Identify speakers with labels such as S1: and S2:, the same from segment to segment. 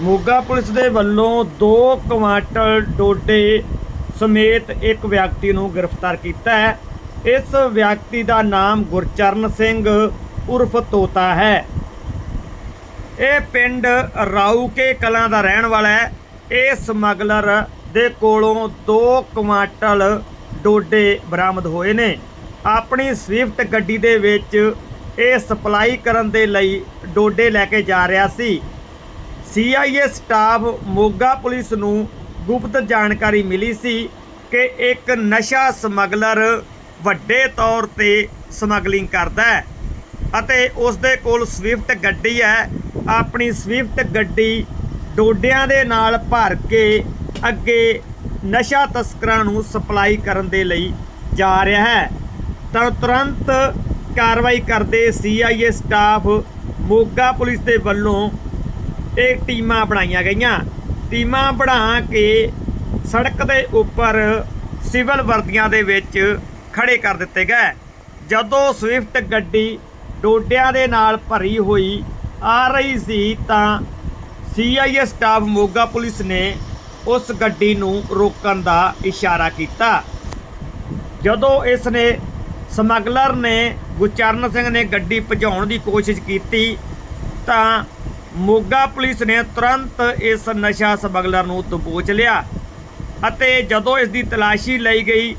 S1: Moga police ਦੇ ਵੱਲੋਂ 2 quintal ਡੋਡੇ ਸਮੇਤ ਇੱਕ ਵਿਅਕਤੀ ਨੂੰ ਗ੍ਰਿਫਤਾਰ ਕੀਤਾ ਹੈ। ਇਸ ਵਿਅਕਤੀ ਦਾ ਨਾਮ ਗੁਰਚਰਨ ਸਿੰਘ ਉਰਫ ਤੋਤਾ ਹੈ। ਇਹ ਪਿੰਡ ਰਾਊਕੇ ਕਲਾਂ ਦਾ ਰਹਿਣ ਵਾਲਾ ਹੈ। ਇਹ ਸਮਗਲਰ ਦੇ ਕੋਲੋਂ 2 ਕੁਆਂਟਲ ਡੋਡੇ ਬਰਾਮਦ ਹੋਏ ਨੇ। ਆਪਣੀ ਸਵਿਫਟ ਗੱਡੀ ਦੇ ਵਿੱਚ ਇਹ ਸਪਲਾਈ ਕਰਨ ਦੇ ਲਈ ਡੋਡੇ ਲੈ ਕੇ ਜਾ ਰਿਹਾ ਸੀ। ਸੀਆਈਏ ਸਟਾਫ ਮੋਗਾ ਪੁਲਿਸ ਨੂੰ ਗੁਪਤ ਜਾਣਕਾਰੀ ਮਿਲੀ ਸੀ ਕਿ ਇੱਕ ਨਸ਼ਾ ਸਮਗਲਰ ਵੱਡੇ ਤੌਰ ਤੇ ਸਮਗਲਿੰਗ ਕਰਦਾ ਹੈ ਅਤੇ ਉਸ ਦੇ ਕੋਲ ਸਵਿਫਟ ਗੱਡੀ ਹੈ। ਆਪਣੀ ਸਵਿਫਟ ਗੱਡੀ ਡੋਡਿਆਂ ਦੇ ਨਾਲ ਭਰ ਕੇ ਅੱਗੇ ਨਸ਼ਾ ਤਸਕਰਾਂ ਨੂੰ ਸਪਲਾਈ ਕਰਨ ਦੇ ਲਈ ਜਾ ਰਿਹਾ ਹੈ। ਤਾਂ ਤੁਰੰਤ ਕਾਰਵਾਈ ਕਰਦੇ ਸੀਆਈਏ ਸਟਾਫ ਮੋਗਾ ਪੁਲਿਸ ਦੇ ਵੱਲੋਂ ਇਹ ਟੀਮਾਂ ਬਣਾਈਆਂ ਗਈਆਂ। ਟੀਮਾਂ ਬਣਾ ਕੇ ਸੜਕ ਦੇ ਉੱਪਰ ਸਿਵਲ ਵਰਦੀਆਂ ਦੇ ਵਿੱਚ ਖੜੇ ਕਰ ਦਿੱਤੇ ਗਏ। ਜਦੋਂ ਸਵਿਫਟ ਗੱਡੀ ਡੋਡਿਆਂ ਦੇ ਨਾਲ ਭਰੀ ਹੋਈ ਆ ਰਹੀ ਸੀ ਤਾਂ ਸੀਆਈਏ ਸਟਾਫ ਮੋਗਾ ਪੁਲਿਸ ਨੇ ਉਸ ਗੱਡੀ ਨੂੰ ਰੋਕਣ ਦਾ ਇਸ਼ਾਰਾ ਕੀਤਾ। ਜਦੋਂ ਇਸ ਨੇ ਸਮਗਲਰ ਨੇ ਗੁਰਚਰਨ ਸਿੰਘ ਨੇ ਗੱਡੀ ਭਜਾਉਣ ਦੀ ਕੋਸ਼ਿਸ਼ ਕੀਤੀ ਤਾਂ ਮੋਗਾ ਪੁਲਿਸ ਨੇ ਤੁਰੰਤ ਇਸ ਨਸ਼ਾ ਸਮਗਲਰ ਨੂੰ ਦਬੋਚ ਲਿਆ ਅਤੇ ਜਦੋਂ ਇਸ ਦੀ ਤਲਾਸ਼ੀ ਲਈ ਗਈ,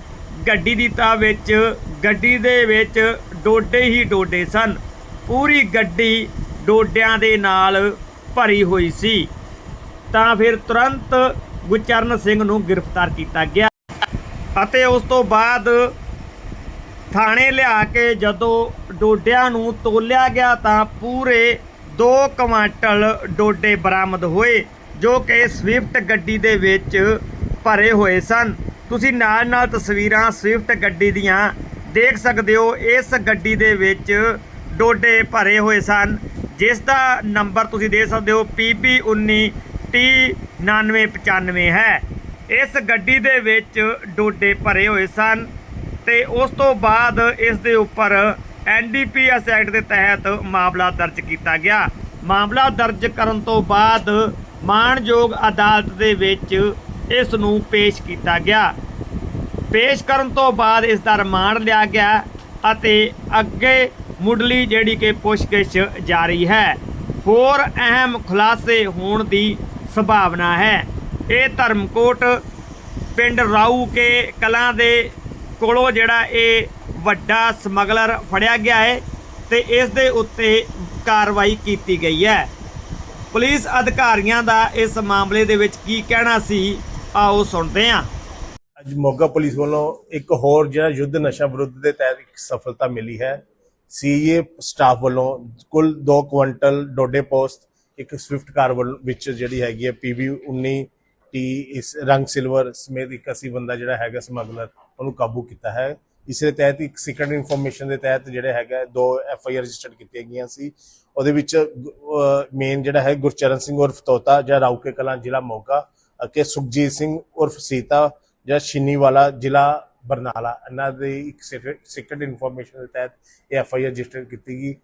S1: ਗੱਡੀ ਦੀ ਤਾਂ ਵਿੱਚ, ਗੱਡੀ ਦੇ ਵਿੱਚ ਡੋਡੇ ਹੀ ਡੋਡੇ ਸਨ। ਪੂਰੀ ਗੱਡੀ ਡੋਡਿਆਂ ਦੇ ਨਾਲ ਭਰੀ ਹੋਈ ਸੀ। ਤਾਂ ਫਿਰ ਤੁਰੰਤ ਗੁਚਰਨ ਸਿੰਘ ਨੂੰ ਗ੍ਰਿਫਤਾਰ ਕੀਤਾ ਗਿਆ ਅਤੇ ਉਸ ਤੋਂ ਬਾਅਦ ਥਾਣੇ ਲਿਆ ਕੇ ਜਦੋਂ ਡੋਡਿਆਂ ਨੂੰ ਤੋਲਿਆ ਗਿਆ ਤਾਂ ਪੂਰੇ 2 ਕੁਆਂਟਲ ਡੋਡੇ ਬਰਾਮਦ ਹੋਏ, ਜੋ ਕਿ ਸਵਿਫਟ ਗੱਡੀ ਦੇ ਵਿੱਚ ਭਰੇ ਹੋਏ ਸਨ। ਤੁਸੀਂ ਨਾਲ ਨਾਲ ਤਸਵੀਰਾਂ ਸਵਿਫਟ ਗੱਡੀ ਦੀਆਂ ਦੇਖ ਸਕਦੇ ਹੋ। ਇਸ ਗੱਡੀ ਦੇ ਵਿੱਚ ਡੋਡੇ ਭਰੇ ਹੋਏ ਸਨ, ਜਿਸ ਦਾ ਨੰਬਰ ਤੁਸੀਂ ਦੇ ਸਕਦੇ ਹੋ PB19T9995 ਹੈ। ਇਸ ਗੱਡੀ ਦੇ ਵਿੱਚ ਡੋਡੇ ਭਰੇ ਹੋਏ ਸਨ ਤੇ ਉਸ ਤੋਂ ਬਾਅਦ ਇਸ ਦੇ ਉੱਪਰ ਐਨਡੀਪੀਐਸ ਐਕਟ ਦੇ ਤਹਿਤ ਮਾਮਲਾ ਦਰਜ ਕੀਤਾ ਗਿਆ। ਮਾਮਲਾ ਦਰਜ ਕਰਨ ਤੋਂ ਬਾਅਦ ਮਾਣਯੋਗ ਅਦਾਲਤ ਦੇ ਵਿੱਚ ਇਸ ਨੂੰ ਪੇਸ਼ ਕੀਤਾ ਗਿਆ। ਪੇਸ਼ ਕਰਨ ਤੋਂ ਬਾਅਦ ਇਸ ਦਾ ਰਿਮਾਂਡ ਲਿਆ ਗਿਆ ਅਤੇ ਅੱਗੇ ਮੁੱਢਲੀ ਜਿਹੜੀ ਕਿ ਪੁੱਛਗਿੱਛ ਜਾਰੀ ਹੈ, ਹੋਰ ਅਹਿਮ ਖੁਲਾਸੇ ਹੋਣ ਦੀ ਸੰਭਾਵਨਾ ਹੈ। ਇਹ ਧਰਮਕੋਟ ਪਿੰਡ ਰਾਊ ਕੇ ਕਲਾਂ ਦੇ ਕੋਲੋਂ ਜਿਹੜਾ ਇਹ ਵੱਡਾ ਸਮਗਲਰ ਫੜਿਆ ਗਿਆ ਹੈ ਤੇ ਇਸ ਦੇ ਉੱਤੇ ਕਾਰਵਾਈ ਕੀਤੀ ਗਈ ਹੈ। ਪੁਲਿਸ ਅਧਿਕਾਰੀਆਂ ਦਾ ਇਸ ਮਾਮਲੇ ਦੇ ਵਿੱਚ ਕੀ ਕਹਿਣਾ ਸੀ, ਆਓ ਸੁਣਦੇ ਹਾਂ।
S2: ਅੱਜ ਮੋਗਾ ਪੁਲਿਸ ਵੱਲੋਂ ਇੱਕ ਹੋਰ ਜਿਹੜਾ ਯੁੱਧ ਨਸ਼ਾ ਵਿਰੁੱਧ ਦੇ ਤਹਿਤ ਇੱਕ ਸਫਲਤਾ ਮਿਲੀ ਹੈ। ਸੀਏ ਸਟਾਫ ਵੱਲੋਂ ਕੁੱਲ 2 ਕੁਇੰਟਲ ਡੋਡੇ ਪੋਸਟ, ਇੱਕ ਸਵਿਫਟ ਕਾਰ ਵੱਲ- ਵਿੱਚ ਜਿਹੜੀ ਹੈਗੀ ਹੈ ਪੀਬੀ 19 ਟੀ ਇਸ ਰੰਗ ਸਿਲਵਰ ਸਮੇਤ ਇੱਕ ਅਸੀਂ ਬੰਦਾ ਜਿਹੜਾ ਹੈਗਾ ਸਮਗਲਰ, ਉਹਨੂੰ ਕਾਬੂ ਕੀਤਾ ਹੈ। ਇਸ ਦੇ ਤਹਿਤ ਇੱਕ ਸੀਕ੍ਰੀਟ ਇਨਫੋਰਮੇਸ਼ਨ ਦੇ ਤਹਿਤ ਜਿਹੜੇ ਹੈਗਾ, ਦੋ ਐਫ ਆਈ ਆਰ ਰਜਿਸਟਰਡ ਕੀਤੀਆਂ ਗਈਆਂ ਸੀ। ਉਹਦੇ ਵਿੱਚ ਮੇਨ ਜਿਹੜਾ ਹੈ ਗੁਰਚਰਨ ਸਿੰਘ ਉਰਫ ਤੋਤਾ ਜਿਹੜਾ ਰਾਊਕੇ ਕਲਾਂ ਜ਼ਿਲ੍ਹਾ ਮੋਗਾ ਅਤੇ ਸੁਖਜੀਤ ਸਿੰਘ ਉਰਫ ਸੀਤਾ ਜਿਹੜਾ ਛਿੰਨੀਵਾਲਾ ਜ਼ਿਲ੍ਹਾ ਬਰਨਾਲਾ। ਇਹਨਾਂ ਦੇ ਇੱਕ ਸੀਕ੍ਰੀਟ ਇਨਫੋਰਮੇਸ਼ਨ ਦੇ ਤਹਿਤ ਇਹ ਐਫ ਆਈ ਆਰ ਰਜਿਸਟਰ ਕੀਤੀ ਗਈ।